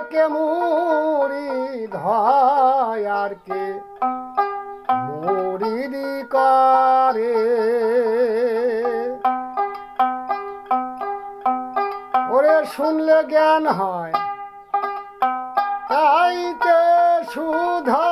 কে মুড়ি ধয়ার কে? মুড়ি করে। ওরে শুনলে জ্ঞান হয় তাইতে সুধা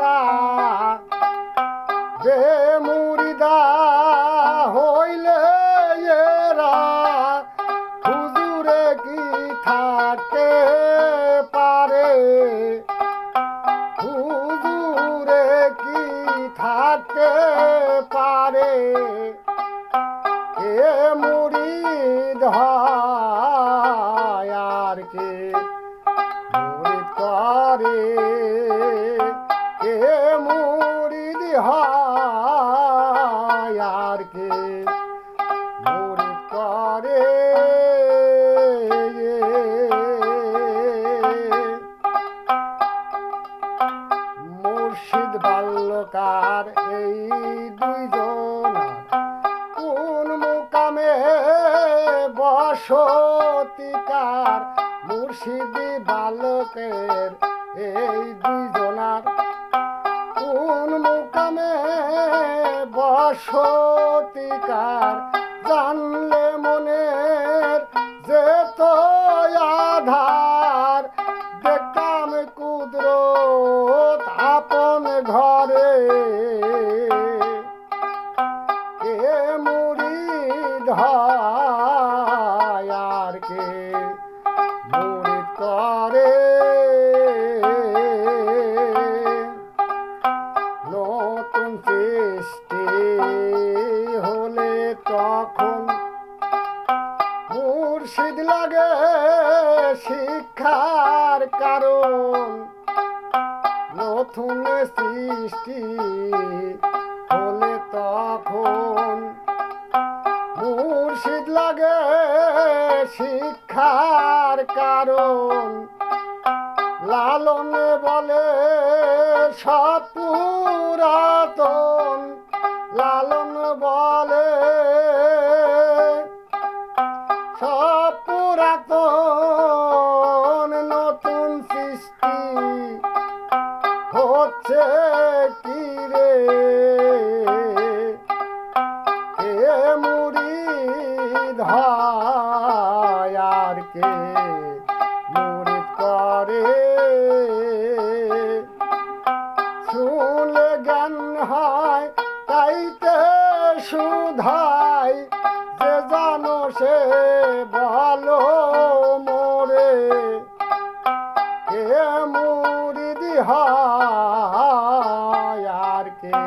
তারা বে মুরিদা হইলে এরা হুজুরে কি থাকতে পারে? হুজুরে কি থাকতে পারে? এ মুরিদ হয় আর কে? মুরিদ করে হয় আর কে মুরিদ করে? মুর্শিদ বাল্যকার এই দুইজন, কোন মুকামে বসতিকার? মুর্শিদ বালকের এই দুইজনার কোন মুকামে বসতিকার। জানলে মনের যে তো আধার দেখতাম কুদরত আপন ঘরে। কে মুড়ি আর কে সৃষ্টি হলে তখন মুর্শিদ লাগে শিক্ষার কারণ। নতুন সৃষ্টি হলে তখন মুর্শিদ লাগে শিক্ষার কারণ। লালন বলে সব পুরাতন। লালন বলে সব পুরাতন নতুন সৃষ্টি হচ্ছে কি রে? মুড়ি আর কে জ্ঞান হয় তাইতে সুধায় যে জানো সে ভালো মোরে কে মুড়ি হয় আর কে।